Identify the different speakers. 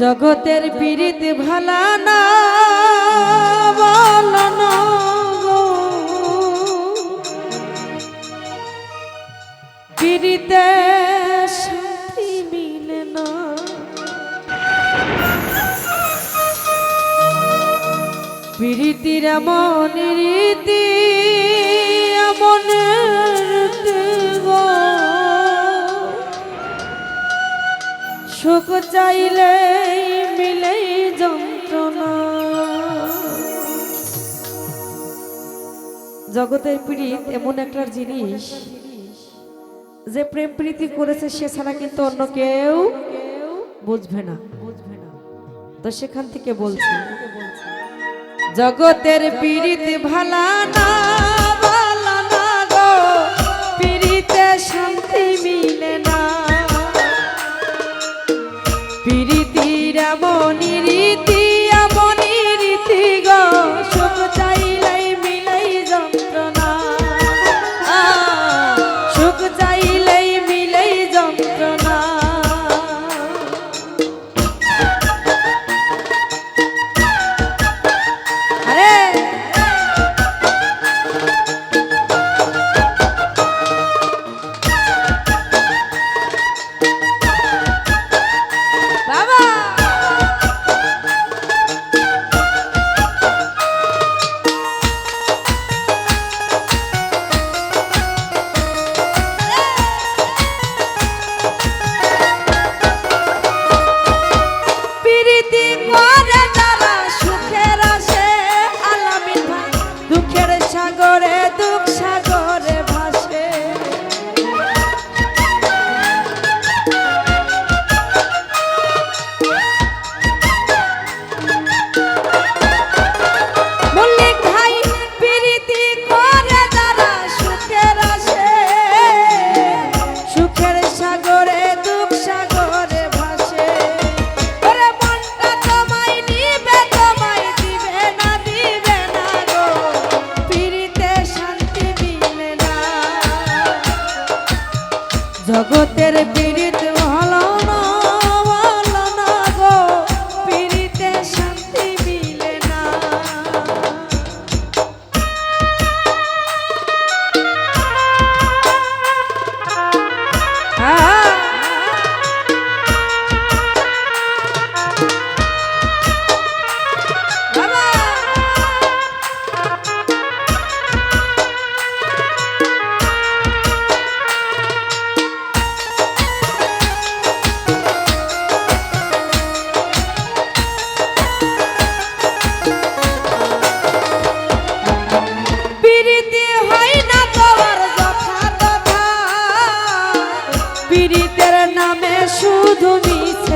Speaker 1: জগতের পীড়িত ভালা না বলানো পীড়িতে শান্তি মিলে না। পীড়িতির মন সুখ চাইলে মিলে যন্ত্রণা। জগতের পীড়িত এমন একটা জিনিস, যে প্রেম প্রীতি করেছে সে ছাড়া কিন্তু অন্য কেউ বুঝবে না বুঝবে না। তো সেখান থেকে বলছি, জগতের পীড়িত ভালা না 的光 জগতের পীড়িত শুধু মিস